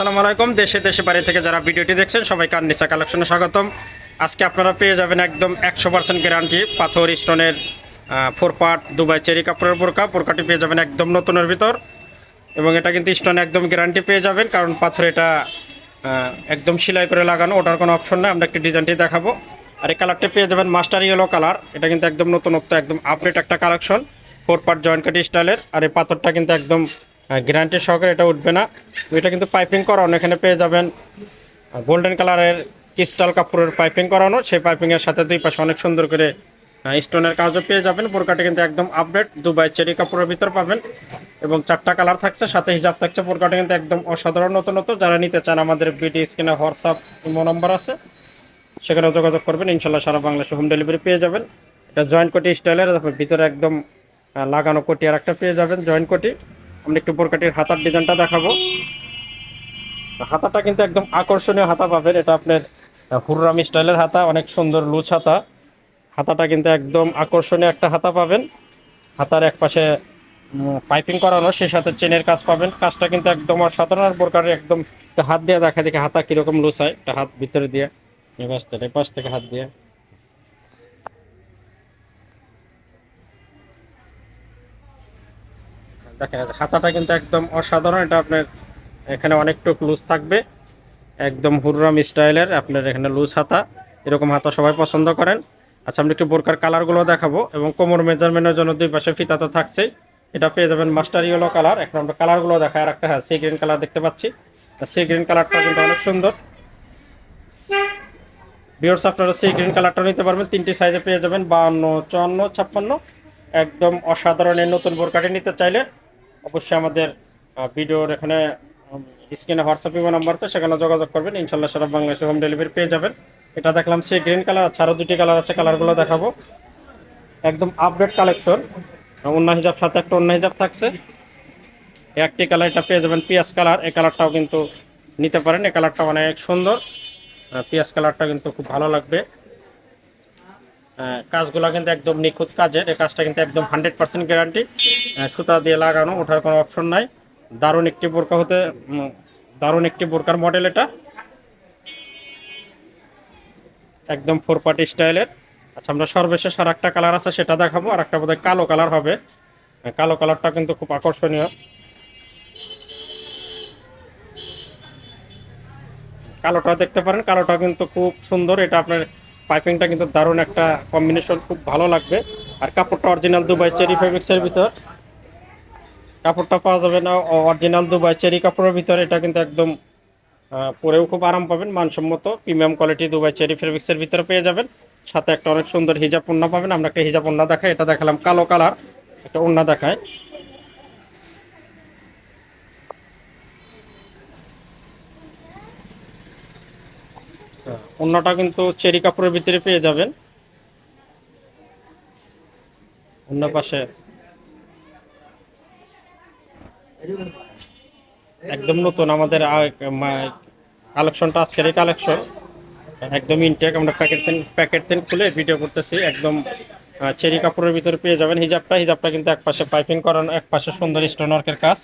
সালাম আলাইকুম। দেশে দেশে বাড়ি থেকে যারা ভিডিওটি দেখছেন, সবাইকে আননিসা কালেকশনে স্বাগতম। আজকে আপনারা পেয়ে যাবেন একদম একশো পার্সেন্ট গ্যারান্টি পাথর স্টোনের ফোর পার্ট দুবাই চেরি কাপড়ের বোরকা। বোরকাটি পেয়ে যাবেন একদম নতুনের ভিতর। এবং এটা কিন্তু স্টোনে একদম গ্যারান্টি পেয়ে যাবেন, কারণ পাথর এটা একদম সেলাই করে লাগানো, ওটার কোনো অপশন নেই। আমরা একটি ডিজাইনটি দেখাবো। আর এই কালারটি পেয়ে যাবেন মাস্টার ইয়েলো কালার এটা কিন্তু একদম নতুনত্ব, একদম আপডেট একটা কালেকশন ফোর পার্ট জয়েন্ট কাটি স্টাইলের আর এই পাথরটা কিন্তু একদম গ্যারান্টি সহকারে এটা উঠবে না। এটা কিন্তু পাইপিং করানো, এখানে পেয়ে যাবেন গোল্ডেন কালারের ক্রিস্টাল কাপড়ের পাইপিং করানো। সেই পাইপিংয়ের সাথে দুই পাশে অনেক সুন্দর করে স্টোনের কাজও পেয়ে যাবেন। বোরকাটা কিন্তু একদম আপডেট দুবাই চেরি কাপড়ের ভিতর পাবেন। এবং চারটা কালার থাকছে, সাথে হিজাব থাকছে। বোরকাটা কিন্তু একদম অসাধারণ নতুন নতুন যারা নিতে চান আমাদের বিডি স্ক্রিনে হোয়াটসঅ্যাপ ইমো নম্বর আছে। সেখানে যোগাযোগ করবেন ইনশাল্লাহ সারা বাংলাদেশে হোম ডেলিভারি পেয়ে যাবেন। এটা জয়েন্ট কোটি স্টাইলের ভিতরে একদম লাগানো কোটি আর একটা পেয়ে যাবেন জয়েন্ট কোটি। আমরা একটু বোরকাটির হাতার ডিজাইনটা দেখাবো। হাতাটা কিন্তু একদম আকর্ষণীয় হাতা পাবেন। এটা আপনার হুররাম স্টাইলের হাতা, অনেক সুন্দর লুজ হাতা। হাতাটা কিন্তু একদম আকর্ষণীয় একটা হাতা পাবেন। হাতার এক পাশে পাইপিং করানো সেই সাথে চেনের কাজ পাবেন। কাজটা কিন্তু একদম অসাধারণ আর বোরকার একদম হাত দিয়ে দেখা দেখে হাতা কীরকম লুজ হয়। একটা হাত ভিতরে দিয়ে এই পাশ থেকে হাত দিয়ে। দেখেন হাতাটা কিন্তু একদম অসাধারণ। এটা আপনার এখানে অনেকটুক লুজ থাকবে। একদম হুররাম স্টাইলের আপনার এখানে লুজ হাতা। এরকম হাতা সবাই পছন্দ করেন। আচ্ছা আমরা একটু বোরকার কালারগুলো দেখাবো এবং কোমর মেজারমেন্টের জন্য দুই পাশে ফিতা তো থাকছেই। এটা পেয়ে যাবেন মাস্টার ইয়েলো কালার এখন আমরা কালারগুলো দেখায় আর একটা হ্যাঁ সি গ্রিন কালার দেখতে পাচ্ছি। সি গ্রিন কালারটা কিন্তু অনেক সুন্দর। বিয়ার্স আপনারা সি গ্রিন কালারটা নিতে পারবেন। তিনটি সাইজে পেয়ে যাবেন, বাহান্ন, চুয়ান্ন, ছাপ্পান্ন। একদম অসাধারণ এই নতুন বোরকাটি নিতে চাইলে। অবশ্যই আমাদের ভিডিওর এখানে স্ক্রিনে হোয়াটসঅ্যাপ ইমো নাম্বার আছে, সেখানে যোগাযোগ করবেন। ইনশাল্লাহ সারা বাংলাদেশে হোম ডেলিভারি পেয়ে যাবেন। এটা দেখলাম সে গ্রিন কালার আছে আরও দুটি কালার আছে কালারগুলো দেখাবো। একদম আপডেট কালেকশন অন্য হিজাব সাথে একটা অন্য হিজাব থাকছে। একটি কালার এটা পেয়ে যাবেন পিয়াজ কালার এই কালারটাও কিন্তু নিতে পারেন। এই কালারটা অনেক সুন্দর। পিয়াজ কালারটা কিন্তু খুব ভালো লাগবে। কাজগুলো কিন্তু একদম নিখুঁত কাজের। এই কাজটা কিন্তু একদম হান্ড্রেড পার্সেন্ট গ্যারান্টি। সুতা দিয়ে লাগানো, ওঠার কোনো অপশন নাই। দারুণ একটি বোরকা হতে দারুণ একটি বোরকার মডেল এটা। একদম ফোর পার্টি স্টাইলের আচ্ছা আমরা সর্বশেষ আর একটা কালার আছে, সেটা দেখাবো। আর একটা বোধহয় কালো কালার হবে। কালো কালারটা কিন্তু খুব আকর্ষণীয়। কালোটা দেখতে পারেন, কালোটা কিন্তু খুব সুন্দর। এটা আপনার পাইপিংটা কিন্তু দারুণ একটা কম্বিনেশন খুব ভালো লাগবে। আর কাপড়টা অরিজিনাল দুবাই চেরি ফেব্রিক্সের ভিতর। কাপড়টা পাওয়া যাবে না অরিজিনাল দুবাই চেরি কাপড়ের ভিতর। এটা কিন্তু একদম পরেও খুব আরাম পাবেন, মানসম্মত প্রিমিয়াম কোয়ালিটি দুবাই চেরি ফেব্রিক্সের ভিতরে পেয়ে যাবেন। সাথে একটা অনেক সুন্দর হিজাব পণ্য পাবেন। আমরা একটা হিজাব ওন্না দেখাই, এটা দেখালাম কালো কালার একটা ওন্না দেখায়। অন্যটা কিন্তু চেরি কাপড়ের ভিতরে পেয়ে যাবেন। অন্য পাশে। একদম নতুন আমাদের কালেকশনটা, আজকের এই কালেকশন। একদম ইনটেক আমরা প্যাকেট তেন প্যাকেট তেন খুলে ভিডিও করতেছি। একদম চেরি কাপড়ের ভিতরে পেয়ে যাবেন। হিজাবটা হিজাবটা কিন্তু এক পাশে পাইপিং করানো, এক পাশে সুন্দর স্টোন ওয়ার্কের কাজ।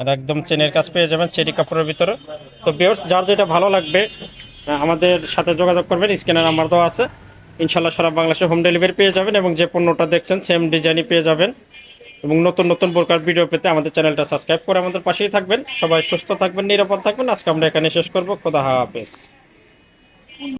আর একদম চেনের কাজ পেয়ে যাবেন চেরি কাপড়ের ভিতরে। তো বেশ যার যেটা ভালো লাগবে আমাদের সাথে যোগাযোগ করবেন স্ক্যানের নাম্বার দেওয়া আছে। ইনশাল্লাহ সারা বাংলাদেশে হোম ডেলিভারি পেয়ে যাবেন এবং যে পণ্যটা দেখছেন সেম ডিজাইনই পেয়ে যাবেন। এবং নতুন নতুন প্রকার ভিডিও পেতে আমাদের চ্যানেলটা সাবস্ক্রাইব করে আমাদের পাশেই থাকবেন। সবাই সুস্থ থাকবেন, নিরাপদ থাকবেন। আজকে আমরা এখানে শেষ করব। খোদা হাফেজ।